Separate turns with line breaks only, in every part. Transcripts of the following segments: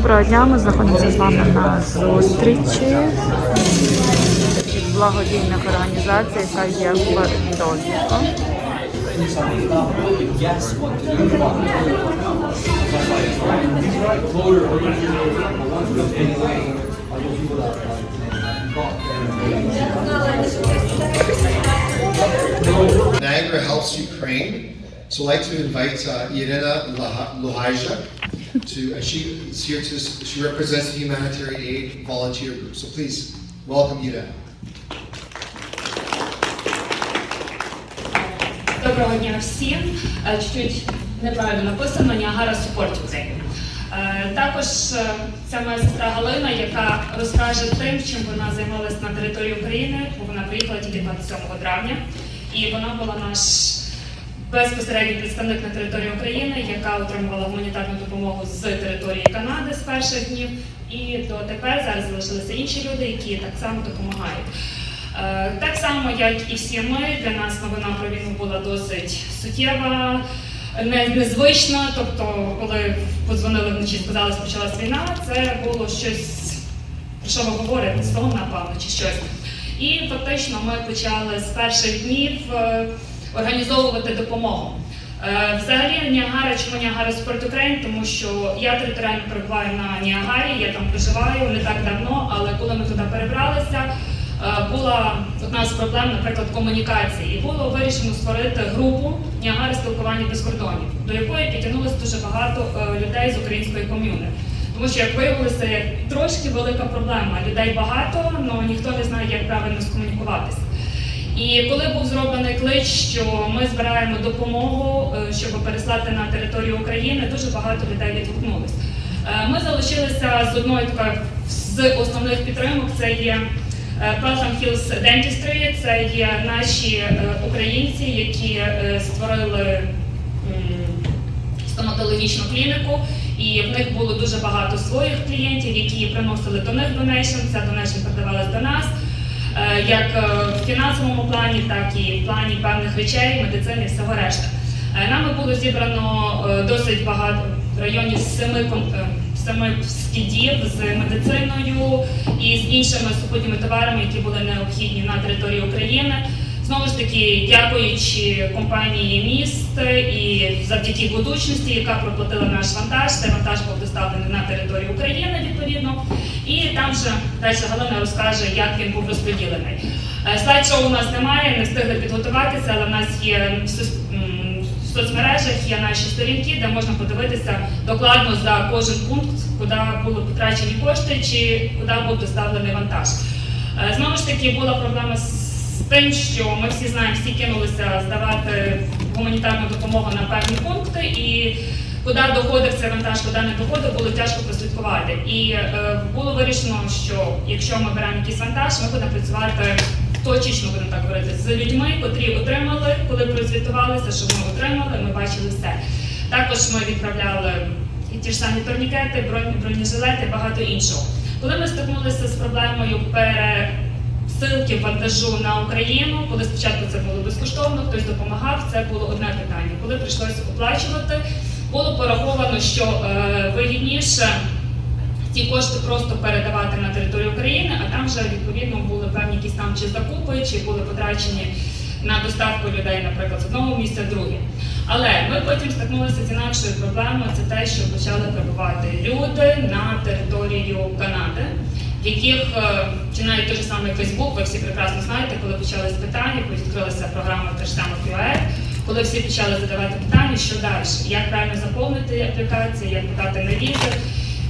Доброго дня, ми знаходимося з вами на зустрічі від благодійних організацій, яка є в Дольфо.
Niagara helps Ukraine. So I'd like to invite uh, Irina Lohajda to, uh, she is here she represents the humanitarian aid volunteer group. So please, welcome Irina.
Доброго дня всім. Е, Чуть неправильно написано Ніагара Support Ukraine. Е, Також це моя сестра Галина, яка розкаже тим, чим вона займалась на території України, бо вона приїхала тільки 27 травня. І вона була наш безпосередній представник на території України, яка отримувала гуманітарну допомогу з території Канади з перших днів. І дотепер зараз залишилися інші люди, які так само допомагають. Е, Так само, як і всі ми, для нас новина про війну була досить суттєва, не- незвична. Тобто, коли подзвонили вночі, сказали, що почалась війна, це було щось, про що ви говорите, сон, напевно, чи щось. І фактично ми почали з перших днів е, організовувати допомогу. Е, Взагалі Ніагара, чому Ніагара Спорт Україн, тому що я територіально перебуваю на Ніагарі, я там проживаю не так давно, але коли ми туди перебралися, е, була одна з проблем, наприклад, комунікації. І було вирішено створити групу Ніагара спілкування без кордонів, до якої підтягнулося дуже багато е, людей з української ком'юни. Тому що, як виявилося, трошки велика проблема. Людей багато, але ніхто не знає, як правильно скомунікуватися. І коли був зроблений клич, що ми збираємо допомогу, е, щоб переслати на територію України, дуже багато людей відгукнулись. Е, Ми залишилися з одною такою з основних підтримок. Це є е, Pelham Hills Dentistry, це є наші українці, які створили стоматологічну клініку, і в них було дуже багато своїх клієнтів, які приносили до них донейшн. Ця донейшн передавалась до нас. Е, Як е, в фінансовому плані, так і в плані певних речей, медицини і всього решта. Е, Нами було зібрано досить багато в районі семи семи скидів з медициною і з іншими супутніми товарами, які були необхідні на території України. Знову ж таки, дякуючи компанії міст і завдяки будучності, яка проплатила наш вантаж, цей вантаж був доставлений на територію України відповідно. І там же далі Галина розкаже, як він був розподілений. Е, Слайд-шоу у нас немає, не встигли підготуватися, але в нас є в соцмережах є наші сторінки, де можна подивитися докладно за кожен пункт, куди були потрачені кошти чи куди був доставлений вантаж. Е, Знову ж таки, була проблема з тим, що ми всі знаємо, всі кинулися здавати гуманітарну допомогу на певні пункти, і куди доходив цей вантаж, куди не доходив, було тяжко прослідкувати. І е, було вирішено, що якщо ми беремо якийсь вантаж, ми будемо працювати точечно, будемо так говорити, з людьми, котрі отримали, коли прозвітувалися, що ми отримали, ми бачили все. Також ми відправляли і ті ж самі турнікети, бронежилети, багато іншого. Коли ми стикнулися з проблемою пересилки вантажу на Україну, коли спочатку це було безкоштовно, хтось допомагав, це було одне питання. Коли прийшлося оплачувати, було пораховано, що е, вигідніше ці кошти просто передавати на територію України, а там вже відповідно були певні якісь там чи закупи, чи були потрачені на доставку людей, наприклад, з одного місця в друге. Але ми потім стикнулися з інакшою проблемою. Це те, що почали прибувати люди на територію Канади, в яких е, чи навіть той же самий Фейсбук, ви всі прекрасно знаєте, коли почались питання, коли відкрилася програма теж саме QR, коли всі почали задавати питання, що далі, як правильно заповнити аплікацію, як подати на візи,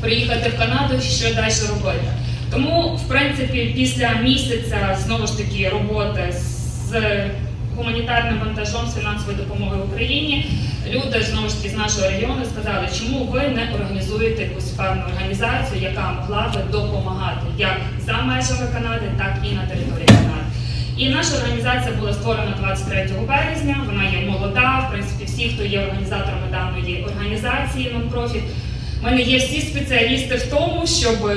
приїхати в Канаду, що далі робити. Тому, в принципі, після місяця знову ж таки роботи з гуманітарним вантажом з фінансовою допомогою Україні, люди знову ж таки з нашого регіону сказали, чому ви не організуєте якусь певну організацію, яка могла би допомагати як за межами Канади, так і на території Канади. І наша організація була створена 23 березня. Вона є молода. В принципі, всі, хто є організаторами даної організації, нон-профіт, ми не є всі спеціалісти в тому, щоб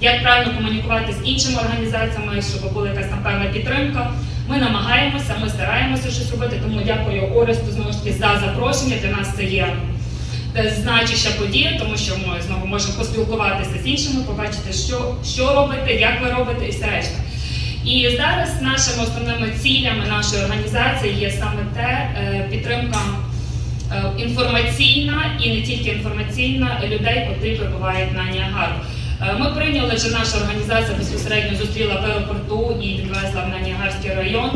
як правильно комунікувати з іншими організаціями, щоб була якась там певна підтримка. Ми намагаємося, ми стараємося щось робити. Тому дякую Оресту знову ж таки за запрошення. Для нас це є е, значуща подія, тому що ми знову можемо поспілкуватися з іншими, побачити, що, що робите, як ви робите і все решта. І зараз нашими основними цілями нашої організації є саме те е, підтримка е, інформаційна і не тільки інформаційна людей, котрі прибувають на Ніагару. Е, Ми прийняли вже наша організація безпосередньо зустріла в аеропорту і відвезла на Ніагарський район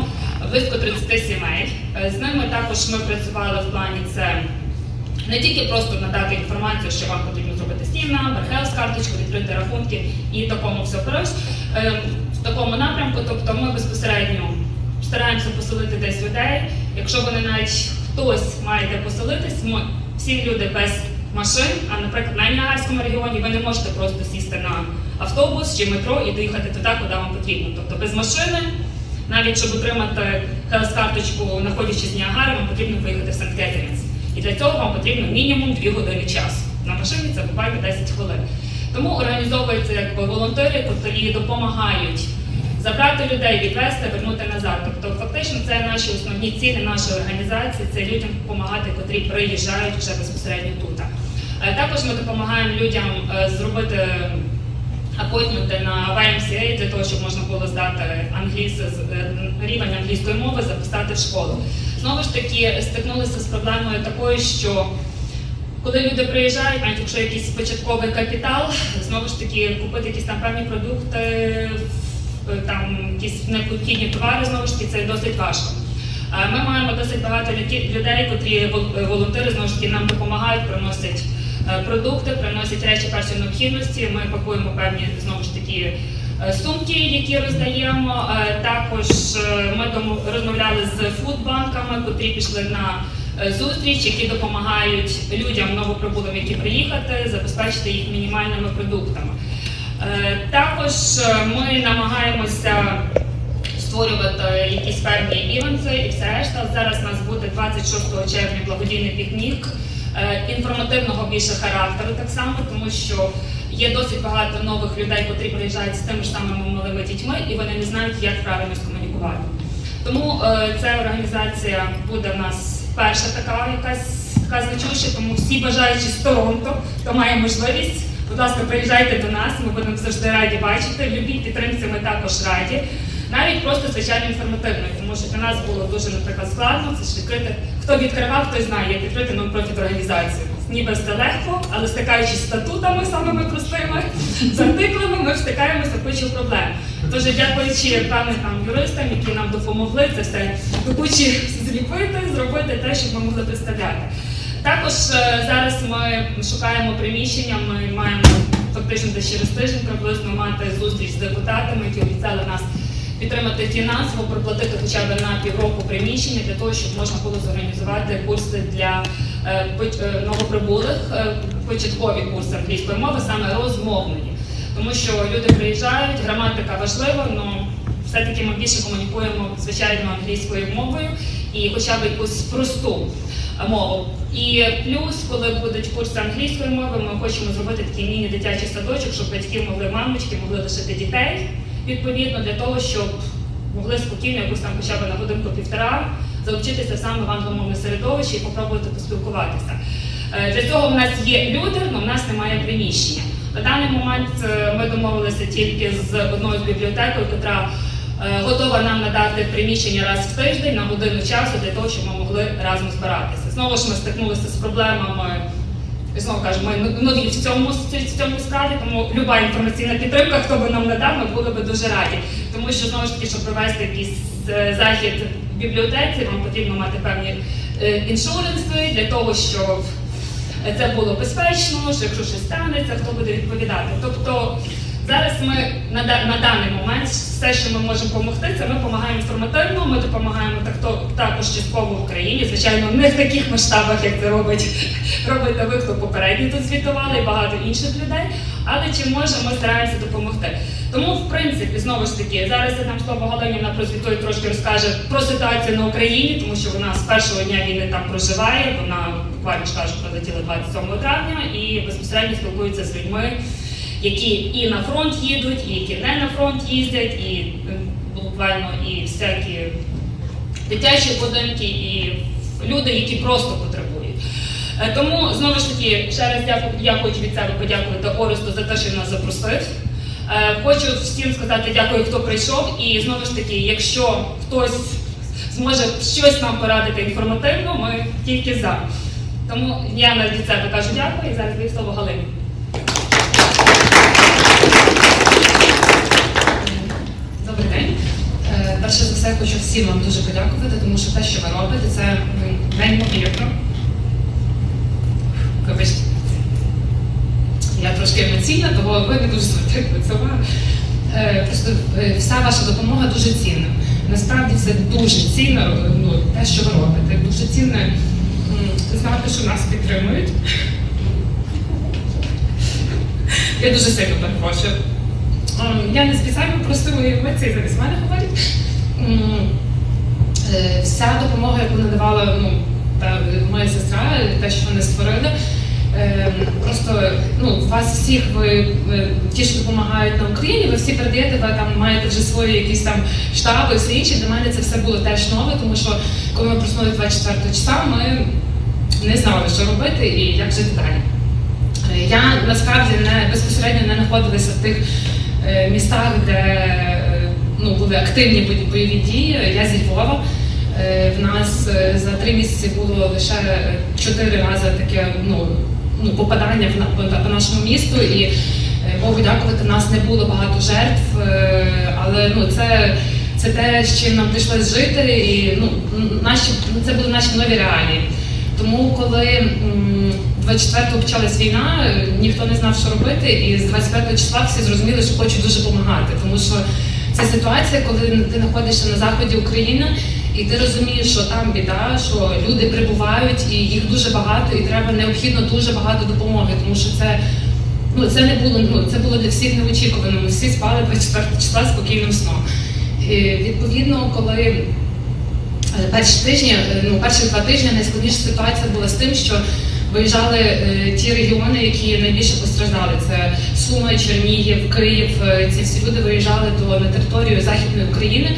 близько 30 сімей. Е, З ними також ми працювали в плані це не тільки просто надати інформацію, що вам потрібно зробити стіна, берхелс карточку, відкрити рахунки і такому все е, в такому напрямку. Тобто ми безпосередньо стараємося поселити десь людей. Якщо вони навіть хтось має де поселитись, ми всі люди без машин, а наприклад на Ніагарському регіоні ви не можете просто сісти на автобус чи метро і доїхати туди, куди вам потрібно. Тобто без машини. Навіть щоб отримати хелс-карточку, знаходячись в Ніагарі, вам потрібно поїхати в Санкт-Кетерінс. І для цього вам потрібно мінімум 2 години часу. На машині це буквально 10 хвилин. Тому організовуються якби волонтери, котрі допомагають забрати людей, відвести, вернути назад. Тобто, фактично, це наші основні цілі нашої організації. Це людям допомагати, котрі приїжджають вже безпосередньо тут. Е, Також ми допомагаємо людям е, зробити апойтменти на YMCA для того, щоб можна було здати англійсь, е, рівень англійської мови, записати в школу. Знову ж таки, стикнулися з проблемою такою, що коли люди приїжджають, навіть якщо якийсь початковий капітал, знову ж таки купити якісь там певні продукти, е, там якісь необхідні товари, знову ж таки, це досить важко. Е, Ми маємо досить багато людей, котрі е, волонтери знову ж таки нам допомагають, приносять е, продукти, приносять речі першої необхідності. Ми пакуємо певні знову ж таки е, сумки, які роздаємо. Е, Також е, ми розмовляли з фудбанками, котрі пішли на е, зустріч, які допомагають людям новоприбулим, які приїхати, забезпечити їх мінімальними продуктами. Е, Також е, ми намагаємося створювати якісь певні івенти і все решта. Зараз у нас буде 26 червня благодійний пікнік е, інформативного більше характеру, так само, тому що є досить багато нових людей, котрі приїжджають з тими ж самими малими дітьми, і вони не знають, як правильно скомунікувати. Тому е, ця організація буде в нас перша така якась така значуща, тому всі бажаючі з Торонто, хто має можливість, будь ласка, приїжджайте до нас, ми будемо завжди раді бачити. В любій підтримці ми також раді. Навіть просто звичайно інформативною, тому що для нас було дуже, наприклад, складно це відкрити. Хто відкривав, той знає, як відкрити нон-профіт організацію. Ніби все легко, але стикаючись з статутами самими простими, з артиклами, ми встикаємося кучу проблем. Тож, дякуючи певним там юристам, які нам допомогли це все кучі зліпити, зробити те, щоб ми могли представляти. Також е, зараз ми шукаємо приміщення. Ми маємо фактично десь через тиждень приблизно мати зустріч з депутатами, які обіцяли нас підтримати фінансово, проплатити хоча б на півроку приміщення для того, щоб можна було зорганізувати курси для е, е, новоприбулих, е, початкові курси англійської мови, саме розмовлені. Тому що люди приїжджають, граматика важлива, але все-таки ми більше комунікуємо звичайно англійською мовою і хоча б якусь просту мову. І плюс, коли будуть курси англійської мови, ми хочемо зробити такий міні-дитячий садочок, щоб батьки могли, мамочки могли лишити дітей відповідно для того, щоб могли спокійно якусь там хоча б на годинку-півтора залучитися саме в англомовне середовище і попробувати поспілкуватися. Е, Для цього в нас є люди, але в нас немає приміщення. На даний момент е, ми домовилися тільки з одною з бібліотекою, яка готова нам надати приміщення раз в тиждень на годину часу для того, щоб ми могли разом збиратися. Знову ж ми стикнулися з проблемами. І знову кажу, ми нові в цьому в цьому складі, тому люба інформаційна підтримка, хто би нам надав, ми були би дуже раді. Тому що знову ж таки, щоб провести якийсь е, захід в бібліотеці, вам потрібно мати певні е, іншуренси для того, щоб це було безпечно, що якщо щось станеться, хто буде відповідати. Тобто зараз ми на, на даний момент все, що ми можемо допомогти, це ми допомагаємо інформативно, ми допомагаємо так, також частково Україні. Звичайно, не в таких масштабах, як це робить, робите ви, хто попередньо тут звітували, і багато інших людей. Але чи можемо, стараємося допомогти. Тому, в принципі, знову ж таки, зараз я там слово Галиніна прозвітує трошки розкаже про ситуацію на Україні, тому що вона з першого дня війни там проживає. Вона буквально ж каже, прилетіла 27 травня і безпосередньо спілкується з людьми, які і на фронт їдуть, і які не на фронт їздять, і е, буквально і всякі дитячі будинки, і люди, які просто потребують. Е, Тому знову ж таки ще раз дякую, я хочу від себе подякувати Оресту за те, що нас запросив. Е, Хочу всім сказати дякую, хто прийшов. І знову ж таки, якщо хтось зможе щось нам порадити інформативно, ми тільки за. Тому я від себе кажу дякую і зараз слово Галині.
Все, хочу всім вам дуже подякувати, тому що те, що ви робите, це неймовірно. Вибачте. Я трошки емоційна, тому ви не дуже звертайте. Е, Просто е, вся ваша допомога дуже цінна. Насправді це дуже цінно, ну, те, що ви робите. Дуже цінно знати, що нас підтримують. Я дуже сильно перепрошую. Ем, Я не спеціально просто мої емоції зараз мене говорять. Е, Вся допомога, яку надавала ну, та, моя сестра, те, що вони створили. е, Просто ну, вас всіх ви, ті, що допомагають на Україні, ви всі передаєте, ви там маєте вже свої якісь там штаби, все інше. Для мене це все було теж нове, тому що коли ми проснули 24 числа, ми не знали, що робити і як жити далі. Е, Я насправді не безпосередньо не знаходилася в тих містах, де ну, були активні бойові дії. Я зі Львова. Е, В нас е, за три місяці було лише е, чотири рази таке ну, ну, попадання по, нашому місту, і Богу дякувати, нас не було багато жертв, але ну, це, це те, з чим нам прийшлось жити, і ну, наші, це були наші нові реалії. Тому коли м, 24-го почалась війна, ніхто не знав, що робити, і з 25 числа всі зрозуміли, що хочуть дуже допомагати. Тому що це ситуація, коли ти знаходишся на заході України, і ти розумієш, що там біда, що люди прибувають, і їх дуже багато, і треба необхідно дуже багато допомоги, тому що це. Ну, це не було, ну це було для всіх неочікувано. Ми всі спали 24 числа спокійним сном. І, відповідно, коли Е, Перші тижні, е, ну перші два тижні найскладніша ситуація була з тим, що виїжджали е, ті регіони, які найбільше постраждали. Це Суми, Чернігів, Київ. Е, Ці всі люди виїжджали до на територію Західної України.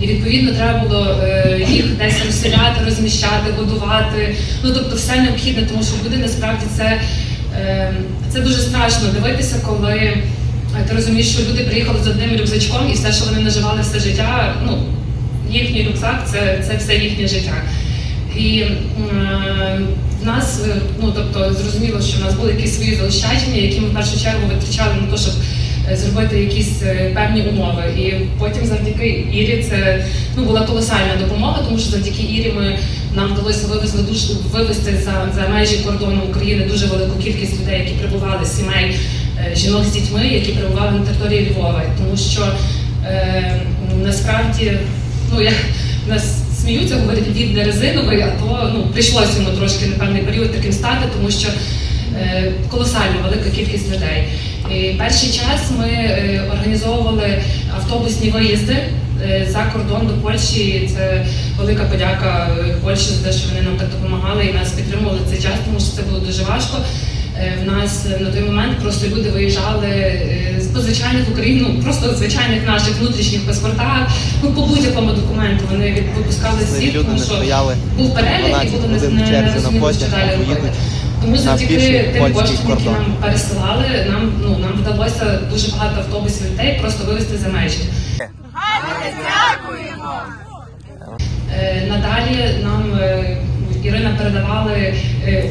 І відповідно треба було е, їх десь розселяти, розміщати, годувати. Ну тобто все необхідне, тому що люди насправді це, це дуже страшно дивитися, коли ти розумієш, що люди приїхали з одним рюкзачком і все, що вони наживали все життя, ну їхній рюкзак це, це все їхнє життя. І в нас, е, ну тобто, зрозуміло, що в нас були якісь свої заощадження, які ми в першу чергу витрачали на те, щоб е, зробити якісь е, певні умови. І потім завдяки Ірі це ну, була колосальна допомога, тому що завдяки Ірі ми нам вдалося вивезли дуже вивезти за, за межі кордону України дуже велику кількість людей, які прибували сімей жінок з дітьми, які прибували на території Львова, тому що е, насправді ну в нас сміються, говорять, від не резиновий, а то ну прийшлося йому трошки на певний період таким стати, тому що е, колосально велика кількість людей. І перший час ми е, організовували автобусні виїзди е, за кордон до Польщі. Це велика подяка е, Польщі за те, що вони нам так допомагали і нас підтримували цей час, тому що це було дуже важко. Е, В нас на той момент просто люди виїжджали е, з звичайних Україн, ну просто звичайних наших внутрішніх паспортах, ну по будь-якому документу вони від- випускали світ, тому
не
що
стояли
був перелік і було не, не, не розуміло, що далі робити. Тому завдяки тим коштам, які нам пересилали, нам ну нам вдалося дуже багато автобусів людей просто вивезти за межі. Е, Надалі нам Ірина передавали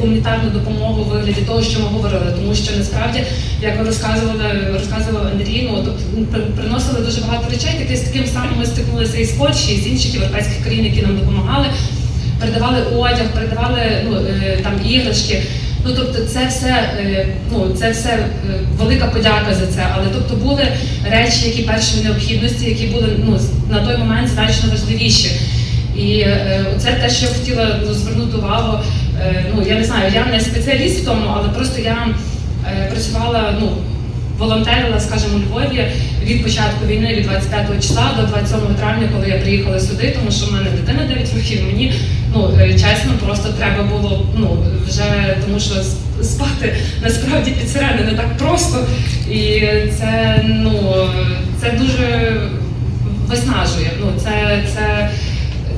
гуманітарну допомогу у вигляді того, що ми говорили, тому що насправді, як ви розказували, розказував Андрій, ну тобто приносили дуже багато речей. Таке з таким самим ми стикнулися і з Польщі, і з інших європейських країн, які нам допомагали. Передавали одяг, передавали ну е, там іграшки. Ну тобто, це все е, ну це все е, велика подяка за це. Але тобто були речі, які першої необхідності, які були ну на той момент значно важливіші. І е, це те, що я хотіла ну, звернути увагу. Е, ну я не знаю, я не спеціаліст в тому, але просто я е, працювала, ну волонтерила, скажімо, у Львові від початку війни, від 25 числа до 27 травня, коли я приїхала сюди, тому що в мене дитина 9 років. Мені ну е, чесно, просто треба було ну вже тому, що спати насправді під сирени не так просто, і це ну це дуже виснажує. Ну це це.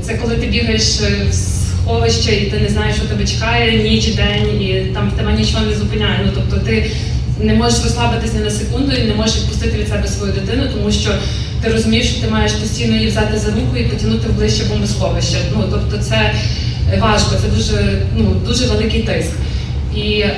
Це коли ти бігаєш в сховище, і ти не знаєш, що тебе чекає ніч, день, і там тебе нічого не зупиняє. Ну тобто ти не можеш розслабитися на секунду і не можеш відпустити від себе свою дитину, тому що ти розумієш, що ти маєш постійно її взяти за руку і потягнути ближче бомбосховище. Ну тобто це важко, це дуже ну дуже великий тиск. І е,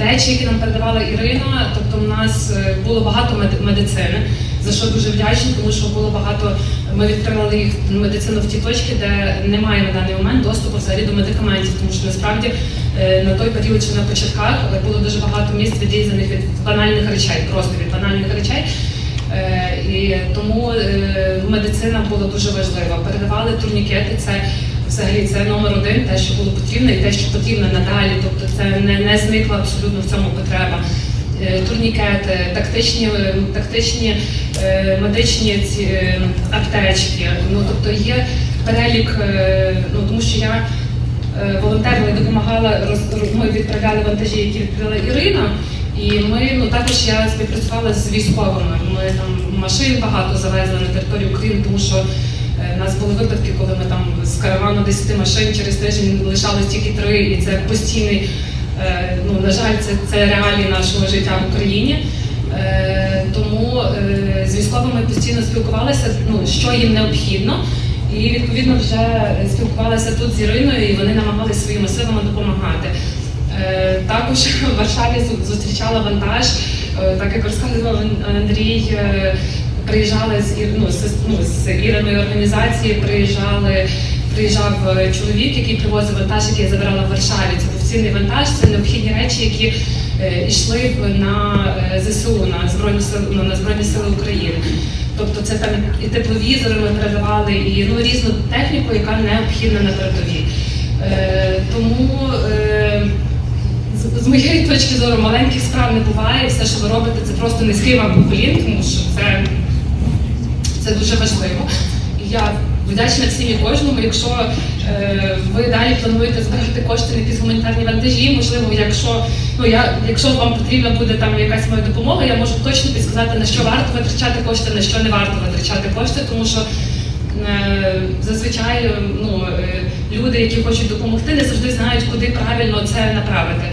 речі, які нам передавала Ірина, тобто в нас е, було багато мед- медицини, за що дуже вдячні, тому що було багато. Ми відкривали їх медицину в ті точки, де немає на даний момент доступу взагалі до медикаментів, тому що насправді е, на той період, чи на початках е, було дуже багато місць відрізаних від банальних речей, просто від банальних речей. Е, І тому медицина була дуже важлива. Передавали турнікети. Це взагалі це номер один, те, що було потрібно, і те, що потрібно надалі. Тобто це не, не зникла абсолютно в цьому потреба. Е, Турнікети, тактичні, е, тактичні е, медичні ці аптечки. Ну тобто є перелік, ну тому що я волонтерила допомагала роз, ми відправляли вантажі, які відправила Ірина. І ми ну також я співпрацювала з військовими. Ми там машин багато завезли на територію України, тому що в нас були випадки, коли ми там з каравану 10 машин через тиждень лишалось тільки три, і це постійний. Е, Ну на жаль, це, це реалії нашого життя в Україні. Е, Тому е, з військовими постійно спілкувалися, ну що їм необхідно. І відповідно вже спілкувалася тут з Іриною, і вони намагалися своїми силами допомагати. Також в Варшаві зустрічала вантаж, так як розказував Андрій. Приїжджали з ну, з, ну, з Іриної організації, приїжджали, приїжджав чоловік, який привозив вантаж, який я забирала в Варшаві. Цінний вантаж, це необхідні речі, які е, йшли б на е, ЗСУ, на Збройні Сили, ну, на Збройні Сили України. Тобто це там і тепловізори ми передавали, і ну, різну техніку, яка необхідна на передовій. Е, тому е, з, з моєї точки зору маленьких справ не буває. Все, що ви робите, це просто низький вам поклін, тому що це, це дуже важливо. Я вдячна всім і кожному. Якщо е, ви далі плануєте збирати кошти на якісь гуманітарні вантажі, можливо, якщо ну я, якщо вам потрібна буде там якась моя допомога, я можу точно підсказати на що варто витрачати кошти, на що не варто витрачати кошти, тому що. Е, Зазвичай ну, е, люди, які хочуть допомогти, не завжди знають, куди правильно це направити.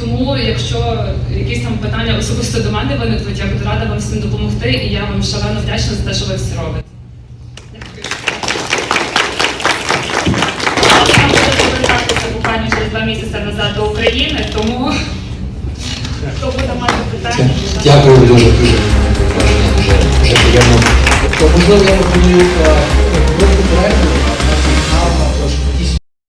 Тому, якщо якісь там питання особисто до мене виникнуть, я буду рада вам всім допомогти, і я вам шалено вдячна за те, що ви всі робите.
Через назад до України, тому хто буде мати питання.
Дякую дуже дуже. Дуже, приємно. Можливо я пропоную е,